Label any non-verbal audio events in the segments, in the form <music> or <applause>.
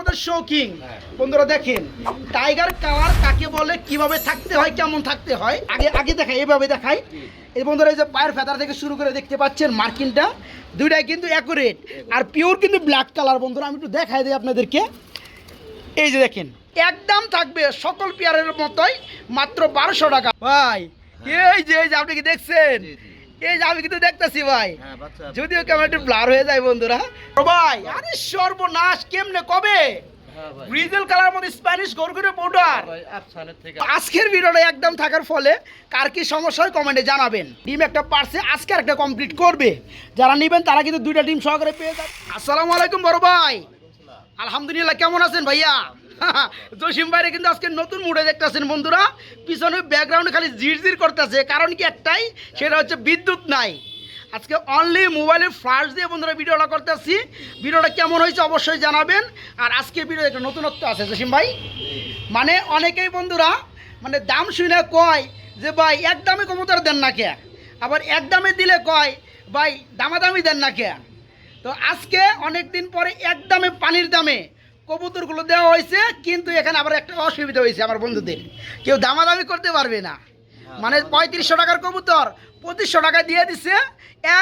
মধ্যে শৌকিং। বন্ধুরা দেখেন টাইগার কালার কাকে বলে, কীভাবে থাকতে হয়, কেমন থাকতে হয়, আগে আগে দেখাই এইভাবে দেখাই। এই বন্ধুরা এই যে পায়ের ফেদার থেকে শুরু করে দেখতে পাচ্ছেন মার্কিনটা, দুইটাই কিন্তু অ্যাকুরেট আর পিওর কিন্তু ব্ল্যাক কালার বন্ধুরা, আমি একটু দেখাই দিই আপনাদেরকে। এই যে দেখেন, একদম থাকবে সকল পেয়ারের মতোই, মাত্র বারোশো টাকা। ভাই, এই যে এই যে, আপনি কি দেখছেন। এই যে আমি কিন্তু দেখতেছি ভাই। হ্যাঁ যদিও কেমন একটু ব্লার হয়ে যায় বন্ধুরা। ভাই আরে সর্বনাশ কেমনে কবে? হ্যাঁ ভাই। ব্রিজেল কালার মধ্যে স্প্যানিশ গরগুরে পাউডার ভাই আফসানের থেকে। আজকের ভিডিওটা একদম থাকার ফলে কার কি সমস্যা হয় কমেন্টে জানাবেন। ডিম একটা পারছে আজকে একটা কমপ্লিট করবে। যারা নেবেন তারা কিন্তু দুইটা ডিম সহকারে পেয়ে যাবে। আসসালামু আলাইকুম বড় ভাই। আলহামদুলিল্লাহ কেমন আছেন ভাইয়া? <laughs> জসিম ভাইরে কিন্তু আজকে নতুন মুডে দেখতেছেন বন্ধুরা। পিছনে ব্যাকগ্রাউন্ডে খালি জিরজির করতেছে, কারণ কি একটাই, সেটা হচ্ছে বিদ্যুৎ নাই। আজকে অনলি মোবাইলের ফ্লাশ দিয়ে বন্ধুরা ভিডিওটা করতেছি। ভিডিওটা কেমন হয়েছে অবশ্যই জানাবেন। আর আজকে ভিডিও একটা নতুনত্ব আছে, জসিম ভাই। মানে অনেকেই বন্ধুরা মানে দাম শুনে কয় যে, ভাই, এক দামে কবুতর দেন না কে? আবার এক দামে দিলে কয়, ভাই, দামাদামি দেন না কে? তো আজকে অনেক দিন পরে এক দামে পানির দামে কবুতরগুলো দেওয়া হয়েছে কিন্তু এখানে আবার একটা অসুবিধা হয়েছে আমার বন্ধুদের। কেউ দামাদামি করতে পারবে না। মানে পঁয়ত্রিশশো টাকার কবুতর পঁচিশশো টাকা দিয়ে দিছে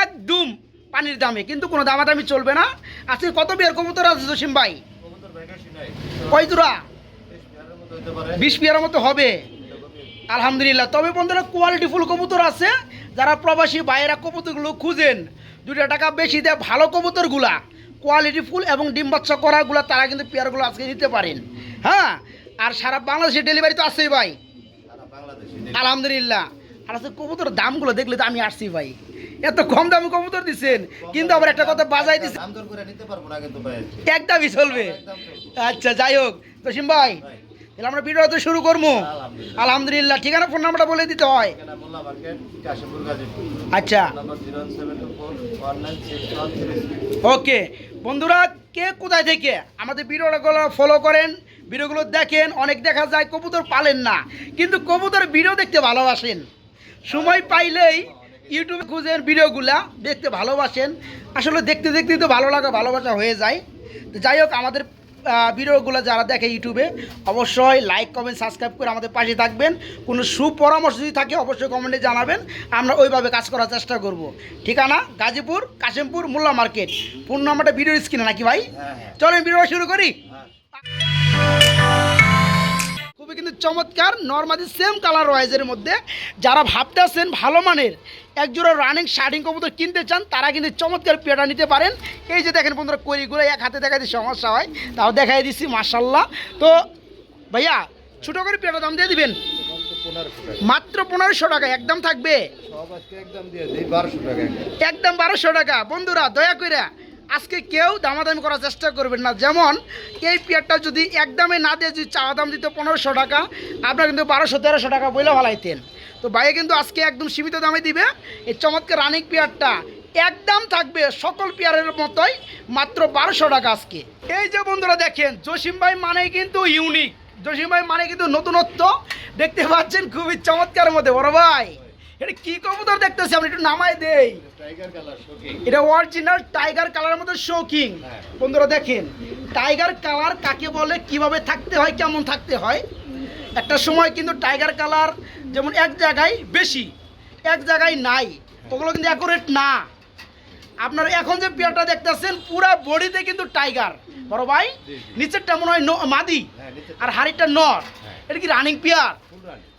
একদম পানির দামে কিন্তু কোনো দামাদামি চলবে না। আজকে কত বিয়ের কবুতর আছে জসিম ভাই? মতো বিশ মতো হবে। আলহামদুলিল্লাহ। তবে বন্ধুরা কোয়ালিটিফুল কবুতর আছে। যারা প্রবাসী বাইরা কবুতরগুলো খুঁজেন দুটা টাকা বেশি দেয় ভালো কবুতরগুলা। কোয়ালিটিফুল এবং ডিম বাচ্চা করাগুলো তারা কিন্তু পেয়ারগুলো আজকে নিতে পারেন। হ্যাঁ? আর সারা বাংলাদেশে ডেলিভারি তো আছেই ভাই। আলহামদুলিল্লাহ। আর আজকে কবুতর দামগুলো দেখলে তো আমি আসছি ভাই। এত কম দামে কবুতর দিচ্ছেন। কিন্তু আবার একটা কথা বাজাই দিচ্ছে দাম দর করে নিতে পারব না কিন্তু ভাই। একদমই চলবে। আচ্ছা যাই হোক। তসিম ভাই তাহলে আমরা ভিডিও তো শুরু করব। আলহামদুলিল্লাহ। ঠিকানা ফোন নাম্বারটা বলে দিতে হয়। আচ্ছা। ওকে। বন্ধুরা, কে কোথায় থেকে আমাদের ভিডিওগুলো ফলো করেন, ভিডিওগুলো দেখেন, অনেক দেখা যায় কবুতর পালেন না, কিন্তু কবুতর ভিডিও দেখতে ভালোবাসেন। সময় পাইলেই ইউটিউবে খুঁজেন ভিডিওগুলা, দেখতে ভালোবাসেন। আসলে দেখতে দেখতে তো ভালো লাগা, ভালোবাসা হয়ে যায়। তো যাই হোক, আমাদের ভিডিওগুলো যারা দেখে ইউটিউবে অবশ্যই লাইক কমেন্ট সাবস্ক্রাইব করে আমাদের পাশে থাকবেন। কোনো সুপরামর্শ যদি থাকে অবশ্যই কমেন্টে জানাবেন। আমরা ওইভাবে কাজ করার চেষ্টা করব। ঠিকানা? গাজীপুর কাশিমপুর মোল্লা মার্কেট। ফোন নাম্বারটা ভিডিও স্ক্রিনে নাকি ভাই? হ্যাঁ হ্যাঁ। চলেন ভিডিও শুরু করি। চমৎকার নর্মালি সেম কালার ওয়াইজের মধ্যে। যারা ভাবতেছেন ভালো মানের একজোড়া রানিং শার্টিং কবুতর কিনতে চান তারা কিন্তু চমৎকার পেয়াটা নিতে পারেন। এই যে দেখেন বন্ধুরা করিগুলো এক হাতে দেখা দেখাতে সমস্যা হয়। তাও দেখাই দিচ্ছি মার্শাল্লাহ তো ভাইয়া ছোটো করে পেয়াটা দাম দিয়ে দিবেন? এখন তো 1500 টাকা। মাত্র পনেরোশো টাকা একদম থাকবে? সব আজকে একদম দিয়ে দিই 1200 টাকা একদম। একদম বারোশো টাকা। বন্ধুরা দয়া করে আজকে কেউ দামাদামি করার চেষ্টা করবেন না। যেমন, এই পেয়ারটা যদি একদমে না দিয়ে যদি চাওয়া দাম দিত পনেরোশো টাকা, আপনারা কিন্তু বারোশো, তেরোশো টাকা বইলে ভালাইতেন তো বাইরে কিন্তু আজকে একদম সীমিত দামে দিবে। এই চমৎকার রানিক পেয়ারটা একদম থাকবে সকল পেয়ারের মতোই, মাত্র বারোশো টাকা আজকে। এই যে বন্ধুরা দেখেন, জসিম ভাই মানেই কিন্তু ইউনিক জসিম ভাই মানে কিন্তু নতুনত্ব। দেখতে পাচ্ছেন খুবই চমৎকার মধ্যে, বড় ভাই। এটা কি কবুতর দেখতেছি? আমি একটু নামাই দেই। এটা অরিজিনাল টাইগার কালারের মধ্যে শৌকিং। বন্ধুরা দেখেন টাইগার কালার কাকে বলে কীভাবে থাকতে হয় কেমন থাকতে হয়? একটা সময় কিন্তু টাইগার কালার যেমন এক জায়গায় বেশি এক জায়গায় নাই ওগুলো কিন্তু অ্যাকুরেট না। আপনারা এখন যে পেয়ারটা দেখতেছেন পুরা বডিতে কিন্তু টাইগার বড় ভাই। নিচেরটা মনে হয় মাদি হ্যাঁ আর হাড়িটা নর। হ্যাঁ। এটা কি রানিং পেয়ার?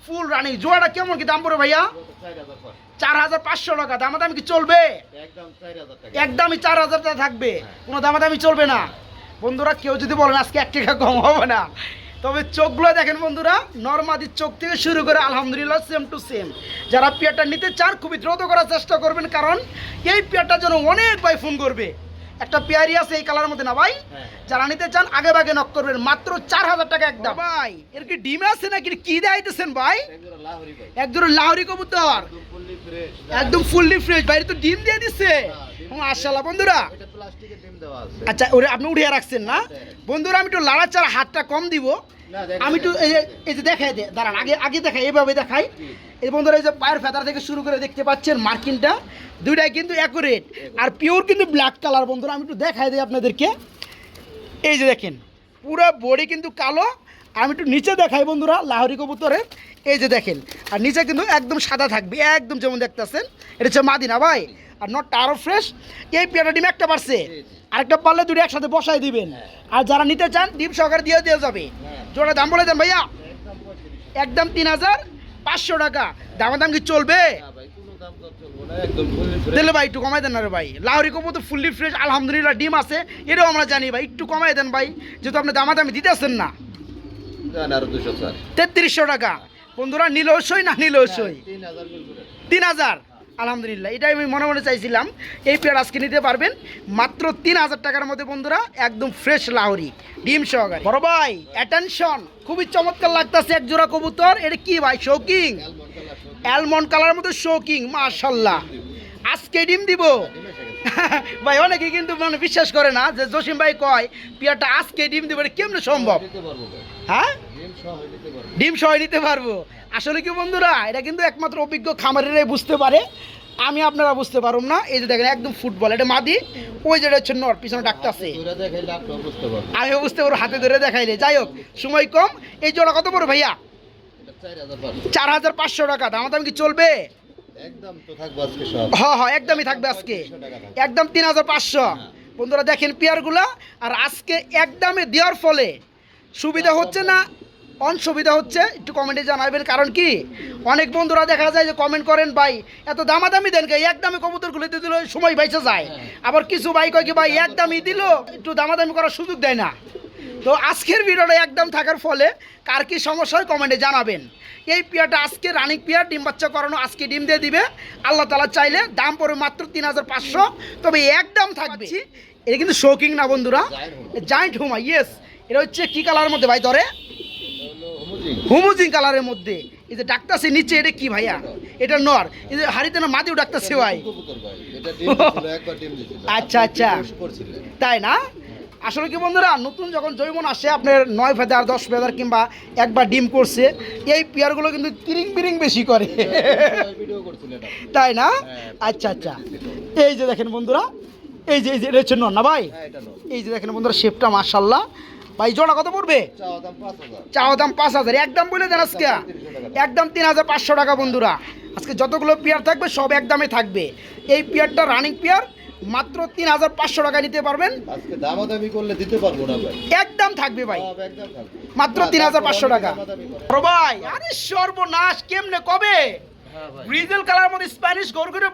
ফুল রানিং জোড়াটা কেমন কি দাম পড়ে ভাইয়া? কত 4000 পর চার হাজার পাঁচশো। টাকা দামাদামি কি চলবে? একদম 4000 টাকা। একদমই চার হাজার টাকা থাকবে। হ্যাঁ। কোনো দামাদামি চলবে না। বন্ধুরা কেউ যদি বলেন আজকে এক টাকা কম হবে না। তবে চোখগুলো দেখেন বন্ধুরা নর্মাদির চোখ থেকে শুরু করে আলহামদুলিল্লাহ সেম টু সেম যারা পেয়ারটা নিতে চান খুবই দ্রুত করার চেষ্টা করবেন কারণ এই পেয়ারটার জন্য অনেক ভাই ফোন করবে। একটা পেয়ারি আছে এই কালারের মধ্যে না ভাই? হ্যাঁ যারা নিতে চান আগে ভাগে নক করবেন। মাত্র চার হাজার টাকা একদম। ভাই এর কি ডিম আছে নাকি? কি দেখাইতেছেন ভাই? একজোড়া লাহোরি কবুতর। একদম ফুললি ফ্রেশ একদম বাইরে তো ডিম দিয়ে দিচ্ছে ডিম বন্ধুরা। এটা প্লাস্টিকের ডিম দেওয়া আছে। আচ্ছা ওরে আপনি উঠিয়ে রাখছেন না? বন্ধুরা আমি একটু লাড়াচাড়া হাতটা কম দিব। আমি একটু এই যে এই যে দেখাই দে দাঁড়ান আগে আগে দেখাই এইভাবে দেখাই। এই বন্ধুরা, এই যে পায়ের ফেদার থেকে শুরু করে দেখতে পাচ্ছেন মার্কিনটা, দুইটাই কিন্তু অ্যাকুরেট। আর পিওর কিন্তু ব্ল্যাক কালার বন্ধুরা, আমি একটু দেখাই দিই আপনাদেরকে। এই যে দেখেন, পুরো বডি কিন্তু কালো। আমি একটু নিচে দেখাই বন্ধুরা, লাহরি কবুতরের এই যে দেখেন, আর নিচে কিন্তু একদম সাদা থাকবে, একদম যেমন দেখতেছেন। এটা হচ্ছে মাদিনা ভাই, আর নটটা আরও ফ্রেশ এই পেয়ারা ডিম একটা পারছে, আরেকটা পারলে দুটো একসাথে বসাই দিবেন। আর যারা নিতে চান, ডিম সহকারে দিয়ে দেওয়া যাবে। জোড়া দাম বলে দেন ভাইয়া। একদম তিন হাজার পাঁচশো টাকা। দামাদাম কি চলবে? দিলে ভাই একটু কমাই দেন না রে ভাই। লাহরি তো ফুললি ফ্রেশ আলহামদুলিল্লাহ ডিম আছে এটাও আমরা জানি ভাই একটু কমাই দেন ভাই যেহেতু আপনি দামাদামি দিতেছেন না। তেত্রিশশো টাকা। বন্ধুরা নিলেও সই না নিলেও সই? তিন হাজার? আলহামদুলিল্লাহ, এটাই আমি মনে মনে চাইছিলাম। এই পেয়ার আজকে নিতে পারবেন। মাত্র তিন হাজার টাকার মধ্যে বন্ধুরা, একদম ফ্রেশ লাহরি, ডিম সহকারে। বড় ভাই অ্যাটেনশন খুবই চমৎকার লাগতেছে এক জোড়া কবুতর। এটা কি ভাই শৌকিং অ্যালমন্ড কালার মধ্যে শৌকিং মাশাল্লাহ আজকে ডিম দিব। <laughs> ভাই, অনেকে কিন্তু মানে বিশ্বাস করে না যে জসিম ভাই কয়, পিয়ারটা আজকে ডিম দিব, এটা কেমনে সম্ভব? হ্যাঁ? ডিম সহ নিতে পারব। আসলে কি বন্ধুরা, এটা কিন্তু একমাত্র অভিজ্ঞ খামারেরাই বুঝতে পারে আমি আপনারা বুঝতে পারব না। এই যে দেখেন একদম ফুটবল এটা মাদি ওই যেটা হচ্ছে নর পিছনে বুঝতে পারবেন আমি বুঝতে পারব হাতে ধরে দেখাইলে। যাই হোক সময় কম। এই জোড়া কত বড় ভাইয়া? চার হাজার পাঁচশো টাকা। দাম দাম কি চলবে? একদমই থাকবে আজকে। একদম তিন হাজার পাঁচশো। বন্ধুরা দেখেন পেয়ারগুলা আর আজকে একদমে দেওয়ার ফলে সুবিধা হচ্ছে না। অনসুবিধা হচ্ছে একটু কমেন্টে জানাবেন কারণ কি? অনেক বন্ধুরা দেখা যায় যে কমেন্ট করেন ভাই এত দামাদামি দেন কে? একদমে কবুতরগুলো দিয়ে দিল সময় বাইচে যায়। আবার কিছু ভাই কয় কি ভাই একদমই দিল একটু দামাদামি করার সুযোগ দেয় না। তো আজকের ভিডিওটা একদম থাকার ফলে কার কি সমস্যা হয় কমেন্টে জানাবেন। এই পিয়াটা আজকে রানিং পিয়া ডিম বাচ্চা করানো আজকে ডিম দিয়ে দিবে। আল্লাহ তালা চাইলে দাম পড়বে মাত্র তিন হাজার পাঁচশো। তবে একদম থাকবে। এটা কিন্তু শৌকিং না বন্ধুরা। জায়েন্ট হুমা ইয়েস এটা হচ্ছে কী কালারের মধ্যে ভাই ধরে? হুমুজিং। কালারের মধ্যে। এই যে ডাক্তারছে নিচে এটা কি ভাইয়া? এটা নর। এই যে হাড়িতে না মাদিও ডাক্তারছে ভাই। আচ্ছা, আচ্ছা। তাই না? আসলে কি বন্ধুরা নতুন যখন জৈবন আসে আপনার নয় ফেদার দশ ফেদার কিংবা একবার ডিম করছে এই পেয়ারগুলো কিন্তু তিরিং বিরিং বেশি করে। তাই না? হ্যাঁ, আচ্ছা আচ্ছা। এই যে দেখেন বন্ধুরা এই যে এই যে এটা হচ্ছে নর না ভাই? হ্যাঁ এই যে দেখেন বন্ধুরা শেপটা মার্শাল্লাহ ভাই জোড়া কত পড়বে? চাওয়া দাম পাঁচ হাজার। একদম বলে দেন আজকে। একদম তিন হাজার পাঁচশো টাকা বন্ধুরা। আজকে যতগুলো পেয়ার থাকবে সব একদমে থাকবে। এই পেয়ারটা রানিং পেয়ার মাত্র তিন হাজার পাঁচশো টাকা নিতে পারবেন। দামাদামি করলে দিতে পারব না একদম থাকবে ভাই। মাত্র তিন হাজার পাঁচশো টাকা। ভাই আরে সর্বনাশ কেমনে কবে? গ্রিজেল কালার মধ্যে স্প্যানিশ গরগুরে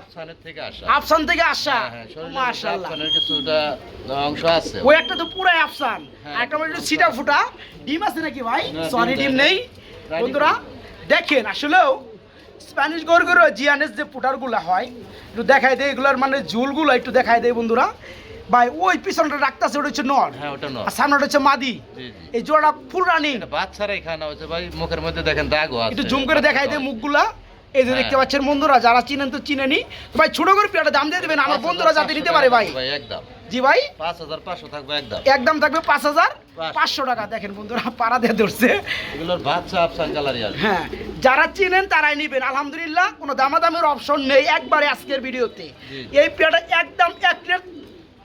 আফসানের থেকে আসা। আফসান থেকে আসা। হ্যাঁ, হ্যাঁ, শরীরের মধ্যে মাশাআল্লাহ। আফসানের কিছুটা অংশ আছে। ওই একটা তো পুরাই আফসান। হ্যাঁ। একটা সিটা ফুটা। ডিম আছে নাকি ভাই? সরি ডিম ডিম নেই। বন্ধুরা দেখেন আসলেও স্প্যানিশ গরগুরো জিয়ানেস যে পুটারগুলো হয় একটু দেখাই দেয় এগুলোর মানে ঝুলগুলো একটু দেখাই দেয় বন্ধুরা। ভাই ওই পিছনটা রাখতেছে ওটা হচ্ছে নর হ্যাঁ ওটা নয় আর সামনেটা হচ্ছে মাদি। এই জোড়া ফুল রানি এটা বাচ্চারাই খানা হচ্ছে ভাই মুখের মধ্যে দেখেন দাগও আছে। একটু জুম করে দেখাই দেয় মুখগুলা। এই যে হ্যাঁ। দেখতে পাচ্ছেন বন্ধুরা যারা চিনেন তো চিনেনি। ভাই ছোট করে পেয়ারটা দাম দিয়ে দেবেন আমার বন্ধুরা যাতে নিতে পারে ভাই। ভাই একদম। জি ভাই। পাঁচ হাজার পাঁচশো থাকবে একদম। একদম থাকবে পাঁচ হাজার পাঁচশো। টাকা। দেখেন বন্ধুরা পাড়া দিয়ে ধরছে। এগুলোর বাচ্চা আফসান আসবে হ্যাঁ যারা চিনেন তারাই নেবেন। আলহামদুলিল্লাহ কোনো দামাদামের অপশন নেই একবারে আজকের ভিডিওতে। এই পেয়ারটা একদম এক প্লেট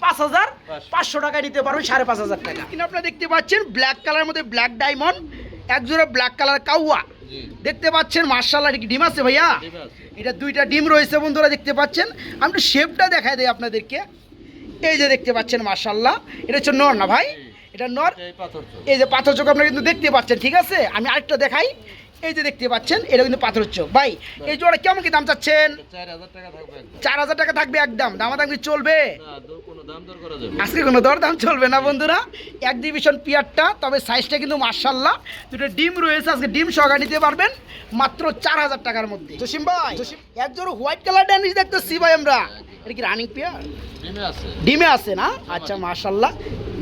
পাঁচ হাজার পাঁচশো। টাকায় নিতে পারবেন সাড়ে পাঁচ হাজার টাকা। কিন্তু আপনারা দেখতে পাচ্ছেন ব্ল্যাক কালারের মধ্যে ব্ল্যাক ডায়মন্ড এক জোড়া ব্ল্যাক কালার কাউয়া। দেখতে পাচ্ছেন মার্শাল্লাহ ডিম আছে ভাইয়া? এটা দুইটা ডিম রয়েছে বন্ধুরা দেখতে পাচ্ছেন। আমি একটু শেপটা দেখাই দিই আপনাদেরকে। এই যে দেখতে পাচ্ছেন মার্শাল্লাহ এটা হচ্ছে নর না ভাই? এটা নর? এই পাথর চোখ। এই যে পাথর চোখ আপনারা কিন্তু দেখতে পাচ্ছেন ঠিক আছে? আমি আরেকটা দেখাই। এই যে দেখতে পাচ্ছেন এটা কিন্তু পাথর চোখ। ভাই এই জোড়া কেমন কি দাম চাচ্ছেন? চার হাজার টাকা থাকবে একদম। চার হাজার টাকা থাকবে একদম। দামাদাম কি চলবে আজকে কোনো দরদাম চলবে না বন্ধুরা। এক ডিভিশন পিয়ারটা তবে সাইজটা কিন্তু মার্শাল্লাহ দুটো ডিম রয়েছে আজকে ডিম সহকারে নিতে পারবেন মাত্র চার হাজার টাকার মধ্যে। জসিম ভাই এক জোড়া হোয়াইট কালার ড্যানিশ দেখতেছি ভাই আমরা। এটা কি রানিং পিয়ার ডিমে আছে। আছে না? আচ্ছা মার্শাল্লাহ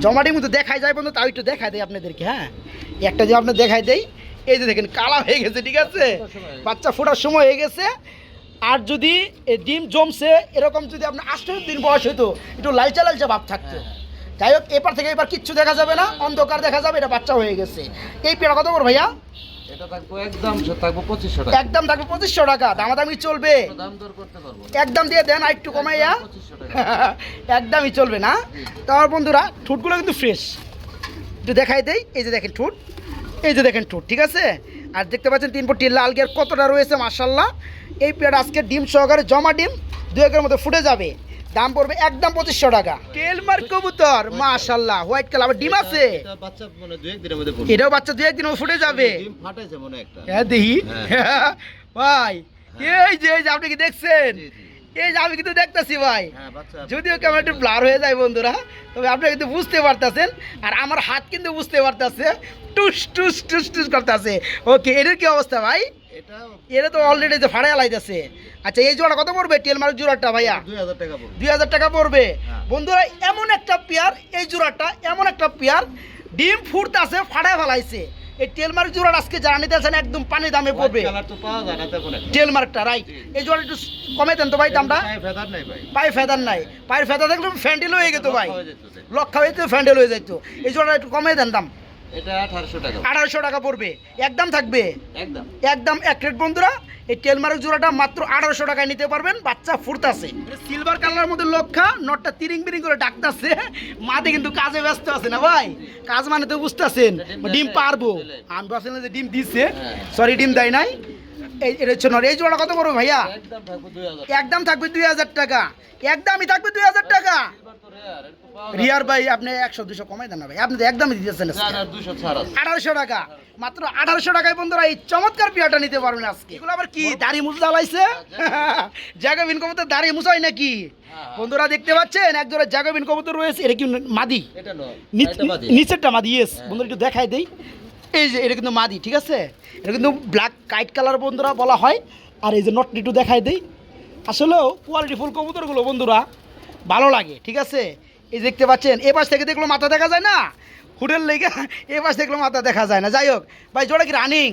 জমাটির মতো দেখাই যায় বন্ধু তাও একটু দেখাই দেয় আপনাদেরকে হ্যাঁ? একটা যে আপনার দেখাই দেই এই যে দেখেন কালা হয়ে গেছে ঠিক আছে? বাচ্চা ফোটার সময় হয়ে গেছে। আর যদি ডিম জমছে এরকম যদি আপনার আঠারো দিন বয়স হতো একটু লালচা লালচা ভাব থাকতো। যাই হোক এপার থেকে এবার কিচ্ছু দেখা যাবে না অন্ধকার দেখা যাবে এটা বাচ্চা হয়ে গেছে। এই পেড়া কত করে ভাইয়া? একদম থাকব পঁচিশশো টাকা। দামাদামি চলবে। একদম দিয়ে দেন আর একটু কমাইয়া। <laughs> একদমই চলবে না। তো আমার বন্ধুরা ঠোঁটগুলো কিন্তু ফ্রেশ একটু দেখাই দেই এই যে দেখেন ঠোঁট এই যে দেখেন ঠোঁট ঠিক আছে? আর দেখতে পাচ্ছেন তিন ফুটি লাল গিয়ার কতটা রয়েছে মার্শাল্লাহ এই পেয়ার আজকে ডিম সহকারে জমা ডিম দু একের মধ্যে ফুটে যাবে। দাম পড়বে একদম পঁচিশশো টাকা। টেলমার কবুতর মাশাল্লাহ হোয়াইট কালার আবার ডিম আছে? এটা বাচ্চা মানে দুই এক দিনের মধ্যে পড়বে। এটাও বাচ্চা দু একদিন ফুটে যাবে। ডিম ফাটাইছে মনে হয় একটা। হ্যাঁ দেখি। <laughs> ভাই এই যে এই যে আপনি কি দেখছেন? জি, জি। এই যে আমি কিন্তু দেখতেছি ভাই। হ্যাঁ যদিও কেমন একটু ব্লার হয়ে যায় বন্ধুরা তবে আপনারা কিন্তু বুঝতে পারতেছেন আর আমার হাত কিন্তু বুঝতে পারতেছে। টুস টুস টুস টুস করতেছে। ওকে এটার কি অবস্থা ভাই? এটা তো অলরেডি যে ভাড়া লাইতেছে। আচ্ছা এই জোড়া কত পড়বে? টেল মার্ক জোড়াটা ভাইয়া? দুই হাজার টাকা পড়বে। হ্যাঁ। বন্ধুরা এমন একটা পেয়ার এই জোড়াটা এমন একটা পেয়ার। ডিম ফুটতাছে ফাটায় ফেলাইছে। এই টেলমার্ক জোড়ার আজকে যারা নিতেছেন একদম পানি দামে পড়বে। টেলমার্কটা রাইট এই জোড়া একটু কমে দেন তো ভাই দামটা। পায়ে ফেদার নাই পায়ের ফেদার দেখলাম ফ্যান্ডেল হয়ে গেতো ভাই। লক্ষা হয়ে যেতেছে। ফ্যান্ডেল হয়ে যেত। এই জোড়া একটু কমে দেন দাম। এটা আঠারোশো টাকা। আঠারোশো টাকা পড়বে। একদম থাকবে। একদম। একদম এক রেট বন্ধুরা। এই টেলমার্ক জোড়াটা মাত্র আঠারোশো টাকায় নিতে পারবেন। বাচ্চা ফুটতাছে সিলভার কালারের মধ্যে লক্ষা নটটা তিরিং বিরিং করে ডাকতাছে। মাতে কিন্তু কাজে ব্যস্ত আছে না ভাই? কাজ মানে তো বুঝতেছেন ডিম পারব। আমি ভাবছিলাম যে ডিম দিচ্ছে হ্যাঁ। সরি ডিম দেয় নাই। এটা হচ্ছে নর। এই জোড়া কত করব ভাইয়া? একদম থাকবে দুই হাজার টাকা। একদমই থাকবে দুই হাজার টাকা। রেয়ার ভাই আপনি একশো দুশো কমাই দেন না ভাই। আপনি তো একদমই দিতেছেন আঠারোশো টাকা। মাত্র আঠারোশো টাকায় বন্ধুরা এই চমৎকার পিয়াটা নিতে পারবেন আজকে। এগুলো আবার কি দাড়ি মুছ জ্বালাইছে? <laughs> জাগাবিন কবুতর দাড়ি মুছাই নাকি? হ্যাঁ। বন্ধুরা দেখতে পাচ্ছেন এক জোড়া জাগাবিন কবুতর রয়েছে। এটা কি মাদি? নিচেরটা মাদি ইয়েস হ্যাঁ। বন্ধুরা একটু দেখাই দেই। এই যে এটা কিন্তু মাদি ঠিক আছে? এটা কিন্তু ব্ল্যাক কাইট কালার বন্ধুরা বলা হয়। আর এই যে নটটি একটু দেখাই দেই। আসলেও কোয়ালিটি ফুল কবুতরগুলো বন্ধুরা ভালো লাগে ঠিক আছে? এই দেখতে পাচ্ছেন এ পাশ থেকে দেখল মাথা দেখা যায় না? হুডের লেগে এ পাশ দেখল মাথা দেখা যায় না। যাই হোক ভাই জোড়া কি রানিং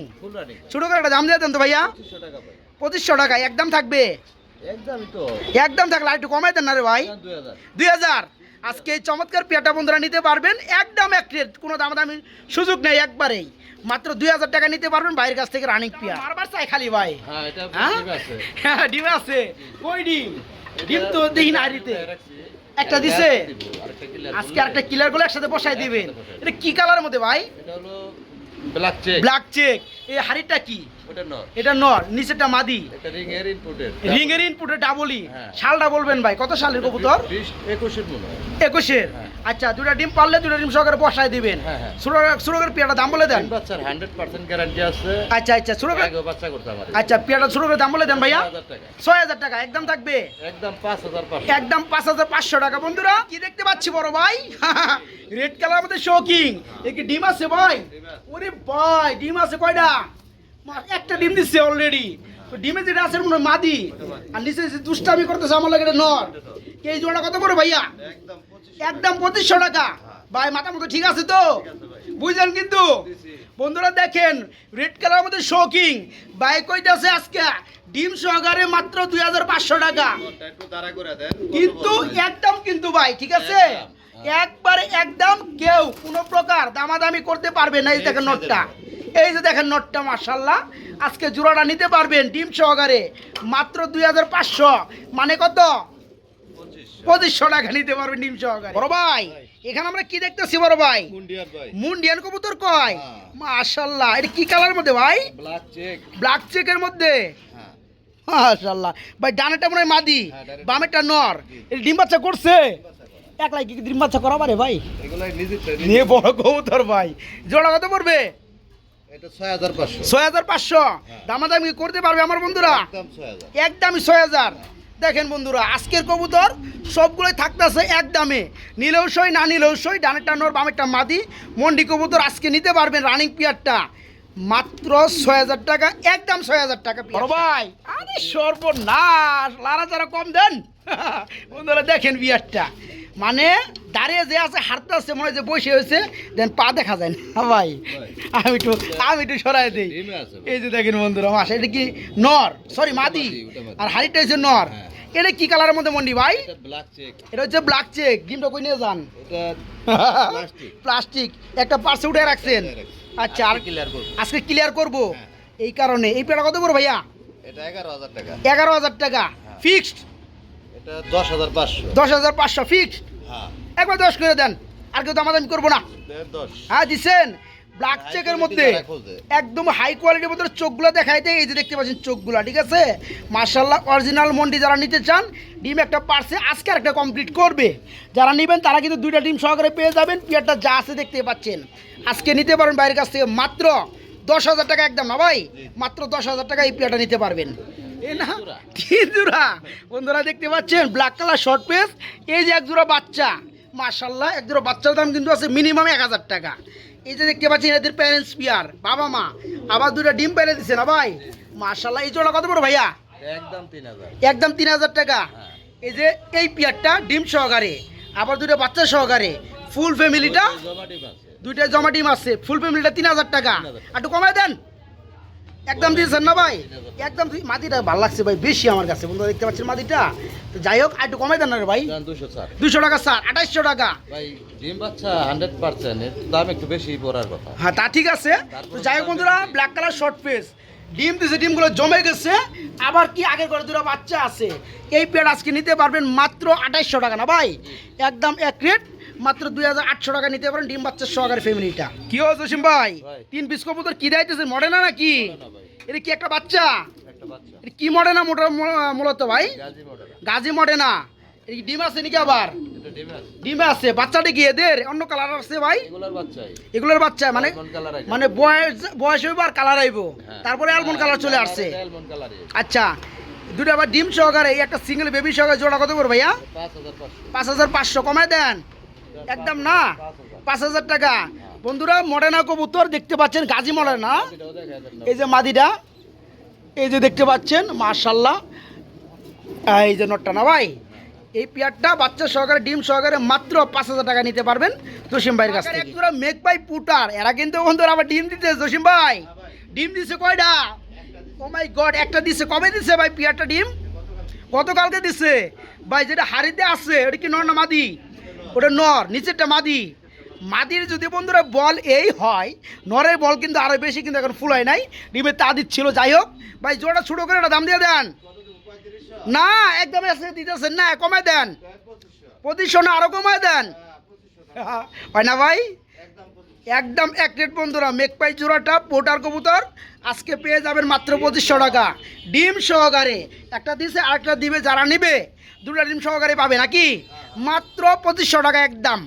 ছোটো করে একটা দাম দিয়ে দেন তো ভাইয়া। পঁচিশশো টাকা একদম থাকবে? একদমই তো। একদম থাকলে আর একটু কমাই দেন না রে ভাই। দুই হাজার? আজকে এই চমৎকার পেয়াটা বন্ধুরা নিতে পারবেন। একদম এক রেট কোনো দামাদামি সুযোগ নেই একবারেই। মাত্র দুই হাজার টাকা নিতে পারবেন বাইরের কাছ থেকে রানিং পেয়ার। বারবার চাই খালি ভাই। হ্যাঁ হ্যাঁ? ঠিক আছে। হ্যাঁ, ডিম আছে। ডিম? ডিম তো দেখি না হাড়িতে। একটা দিছে? আজকে আরেকটা কিলারগুলো একসাথে বসাই দিবেন। এটা কি কালারের মধ্যে ভাই? এটা হলো ব্ল্যাক চেক ব্ল্যাক চেক এই হাড়িটা কি? ওটা এটা নর নিচেরটা মাদি। এটা রিং এর ইনপুটের রিং এর ইনপুটে ডাবলই। হ্যাঁ। শালটা বলবেন ভাই কত সালের কবুতর? মনে হয়। আচ্ছা দুটা ডিম পারলে দুটা ডিম সহকারে বসাই দিবেন। হ্যাঁ। সুরগের পেয়াটা দাম বলে দেন। বাচ্চার হান্ড্রেড পার্সেন্ট গ্যারান্টি আছে। আচ্ছা আচ্ছা সুরগের আগে বাচ্চা করতে আমার আচ্ছা পেয়াটা সুরগের দাম বলে দেন ভাইয়া। হাজার টাকা। একদম থাকবে? একদম টাকা। বন্ধুরা কি দেখতে পাচ্ছি বড় ভাই? রেড কালার মধ্যে শোকিং কি ডিম আছে ভাই? ওরে ভাই ডিম আছে কয়টা? একটা ডিম দিচ্ছে অলরেডি তো ডিমে যেটা আছে মনে মাদি। আর নিচে যে দুষ্টামি করতেছে আমার লাগে নর। এই জোড়া কত করে ভাইয়া? একদম পঁচিশশো টাকা। ভাই মাথা মতো ঠিক আছে তো? বুঝলেন কিন্তু? বন্ধুরা দেখেন রেড কালার মধ্যে শোকিং বাইক কইতাছে আজকে ডিম সহকারে মাত্র দুই হাজার পাঁচশো টাকা। কিন্তু একদম কিন্তু ভাই ঠিক আছে? একবারে একদম কেউ কোনো প্রকার দামাদামি করতে পারবে না এই দেখেন নোটটা। এই যে দেখেন নটটা মার্শাল্লাহ আজকে জোড়াটা নিতে পারবেন ডিম সহকারে। মাত্র দুই হাজার পাঁচশো। মানে কত? পঁচিশশো টাকা নিতে পারবেন ডিম সহকারে। বড় ভাই এখানে আমরা কি দেখতেছি বড় ভাই? মুন্ডিয়ান কবুতর কয়? হ্যাঁ। মাশাল্লাহ এটা কি কালার মধ্যে ভাই? Black check. ব্ল্যাক চেকের মধ্যে? হ্যাঁ। মাশাল্লাহ ভাই ডানাটা মনে হয় মাদি হ্যাঁ, বামেরটা নর। ডিম বাচ্চা করছে? একলাই কি ডিম বাচ্চা করা পারে ভাই নিয়ে বড় কবুতর ভাই। জোড়া কত পড়বে? ছয় হাজার পাঁচশো। হাজার দামাদামি করতে পারবে আমার বন্ধুরা? একদম ছয় হাজার। একদমই ছয় হাজার। দেখেন বন্ধুরা আজকের কবুতর সবগুলোই থাকতেছে এক দামে নিলেও সই না নিলেও সই ডানেরটা নর বামেরটা মাদি। মন্ডি কবুতর আজকে নিতে পারবেন রানিং পিয়ারটা মাত্র ছয় হাজার টাকা একদম ছয় হাজার টাকা ভাই আরে সর্বনাশ লারা যারা কম দেন। <laughs> বন্ধুরা দেখেন বিয়ারটা। মানে দাঁড়িয়ে যে আছে হাঁটতে আছে মনে হয় যে বসে হয়েছে দেন পা দেখা যায় না। <laughs> ভাই আমি একটু আমি একটু সরাই দিই। এই যে দেখেন বন্ধুরা মাসা এটা কি নর? সরি মাদি। আর হাড়িটা হচ্ছে নর। হ্যাঁ। এটা কি কালারের মধ্যে মন্ডি ভাই? এটা হচ্ছে ব্ল্যাক চেক ডিমটা কই নিয়ে যান? প্লাস্টিক <laughs> একটা পার্সে উঠে রাখছেন? আচ্ছা আর ক্লিয়ার করব। আজকে ক্লিয়ার করব? হ্যাঁ। এই কারণে। এই পেটা কত করব ভাইয়া? এটা এগারো হাজার টাকা। এগারো হাজার টাকা। হ্যাঁ। ফিক্সড দশ হাজার পাঁচশো। দশ হাজার পাঁচশো ফিক্সড হ্যাঁ। একবার দশ করে দেন আর কেউ দামাদামি করব না। হ্যাঁ দিছেন? ব্ল্যাক চেকের মধ্যে। একদম হাই কোয়ালিটির মধ্যে চোখগুলো দেখাইতে এই যে দেখতে পাচ্ছেন চোখগুলো ঠিক আছে? মার্শাল্লাহ অরিজিনাল মন্ডি যারা নিতে চান ডিম একটা পার্সে আজকে একটা কমপ্লিট করবে। যারা নেবেন তারা কিন্তু দুইটা ডিম সহকারে পেয়ে যাবেন পিয়ারটা যা আছে দেখতে পাচ্ছেন। আজকে নিতে পারেন বাইরের কাছ থেকে মাত্র দশ হাজার টাকা একদম না ভাই? মাত্র দশ হাজার টাকা এই পিয়ারটা নিতে পারবেন। এ না তিন জোড়া বন্ধুরা দেখতে পাচ্ছেন ব্ল্যাক কালার শর্ট পেস এই যে এক জোড়া বাচ্চা মার্শাল্লাহ এক জোড়া বাচ্চার দাম কিন্তু আছে মিনিমাম এক হাজার টাকা। এই যে দেখতে পাচ্ছেন এদের প্যারেন্টস পিয়ার বাবা মা আবার দুটো ডিম পেরে দিচ্ছে না ভাই? মার্শাল্লাহ এই জোড়া কত বড় ভাইয়া? একদম তিন হাজার। একদম তিন হাজার টাকা। এই যে এই পিয়ারটা ডিম সহকারে আবার দুটো বাচ্চা সহকারে ফুল ফ্যামিলিটা দুইটা জমা ডিম আছে। ফুল ফ্যামিলিটা তিন হাজার টাকা। একটু কমায় দেন। একদম দিয়েছেন না ভাই? একদম দি- মাটিটা ভালো লাগছে ভাই বেশি আমার কাছে। বন্ধু দেখতে পাচ্ছেন মাটিটা তো যাই হোক আর একটু কমাই দেন না রে ভাই। দুশো টাকা স্যার আঠাইশশো টাকা। ভাই ডিম বাচ্চা হান্ড্রেড পার্সেন্ট দাম একটু বেশি পড়ার কথা। হ্যাঁ তা ঠিক আছে। তো যাই হোক বন্ধুরা ব্ল্যাক কালার শর্ট পেস ডিম দিছে ডিমগুলো জমে গেছে। আবার কি আগের ঘরে দুটো বাচ্চা আছে? এই পেড আজকে নিতে পারবেন মাত্র আঠাইশশো টাকা না ভাই? একদম এক রেট মাত্র দুই হাজার আটশো টাকা নিতে পারেন ডিম বাচ্চার সহকারে ফ্যামিলিটা। কি হয়েছে জসিম ভাই। তিন পিস কবুতর কি দাইতেছে মডে না নাকি? এটা কি একটা বাচ্চা? একটা বাচ্চা। এটা কি মডে না মোটা মূলত ভাই? গাজি মডে না। ডিম আছে নাকি আবার? ডিম আছে। বাচ্চাটা কি এদের? অন্য কালার আছে ভাই? এগুলোর বাচ্চা মানে। মানে বয়স বয়স হইব আর কালার আইব হ্যাঁ। তারপরে অ্যালমন্ড কালার চলে আসছে। আচ্ছা। দুটো আবার ডিম সহকারে এই একটা সিঙ্গেল বেবি সহকারে জোড়া কত করে ভাইয়া? পাঁচ হাজার পাঁচশো। পাঁচ হাজার পাঁচশো। কমায় দেন। একদম না? পাঁচ হাজার টাকা। বন্ধুরা মডেনা কবুতর দেখতে পাচ্ছেন গাজী মডেনা এই যে মাদিটা এই যে দেখতে পাচ্ছেন মার্শাল্লাহ এই যে নটটা না ভাই? এই পেয়ারটা বাচ্চা সহকারে ডিম সহকারে মাত্র পাঁচ হাজার টাকা নিতে পারবেন জসিম ভাইয়ের কাছ থেকে। তোরা মেঘ ভাই পুটার। এরা কিন্তু বন্ধুরা আবার ডিম দিতে জসিম ভাই। ডিম দিছে কয়টা? ও মাই গড একটা দিছে। কবে দিছে ভাই পেয়ারটা ডিম? গতকালকে দিছে। ভাই যেটা হাড়িতে আছে ওটা কি নর মাদি? ওটা নর, নিচেরটা মাদি। মাদির যদি বন্ধুরা বল এই হয়, নরের বল কিন্তু আরও বেশি কিন্তু এখন ফুল হয় নাই ডিমের তা দিচ্ছিল, যাই হোক। ভাই জোড়া ছোটো করে ওটা দাম দিয়ে দেন। না একদম দিতেছেন না, কমায় দেন। পঁচিশশো না আরও কমায় দেন। হয় না ভাই? একদম এক রেট বন্ধুরা মেকপাই জোড়াটা, পোটার কবুতর, আজকে পেয়ে যাবেন মাত্র পঁচিশশো টাকা। ডিম সহকারে, একটা দিছে, আরেকটা দিবে, যারা নিবে দুটা ডিম সহকারে পাবে নাকি? মাত্র পঁচিশশো টাকা একদম।